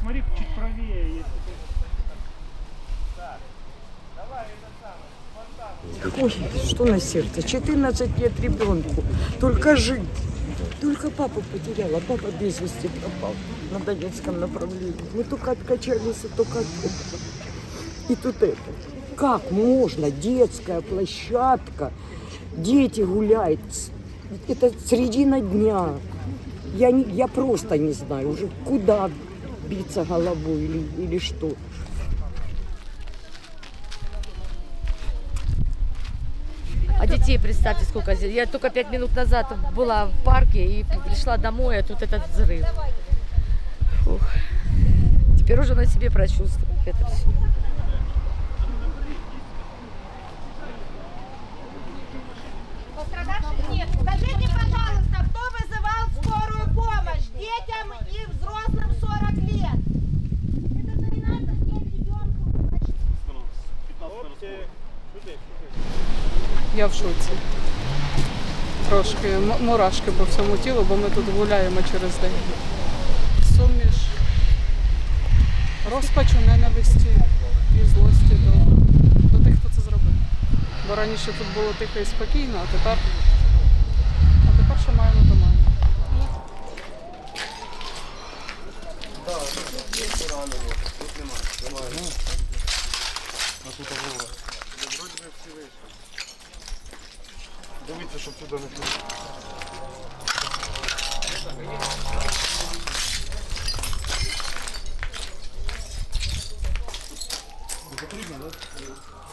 Смотри, чуть правее, если Ой, что на сердце? 14 лет ребенку. Только жить. Только папу потеряла. Папа без вести пропал на Донецком направлении. Мы только откачались, только от. И тут это. Как можно? Детская площадка. Дети гуляют. Это средина дня. Я, не, я просто не знаю уже, куда биться головой или, или что. А детей, представьте, сколько здесь. Я только пять минут назад была в парке и пришла домой, а тут этот взрыв. Фух. Теперь уже на себе прочувствую это все. Я в шоці. Трошки мурашки по всьому тілу, бо ми тут гуляємо через день. Суміш розпачу, ненависті і злості до, до тих, хто це зробив. Бо раніше тут було тихо і спокійно, а тепер, а тепер що маємо, то маємо. тут було. Вроді не всі вийшли. Дивіться, ну, щоб туди не пішло. Не потрібно, так?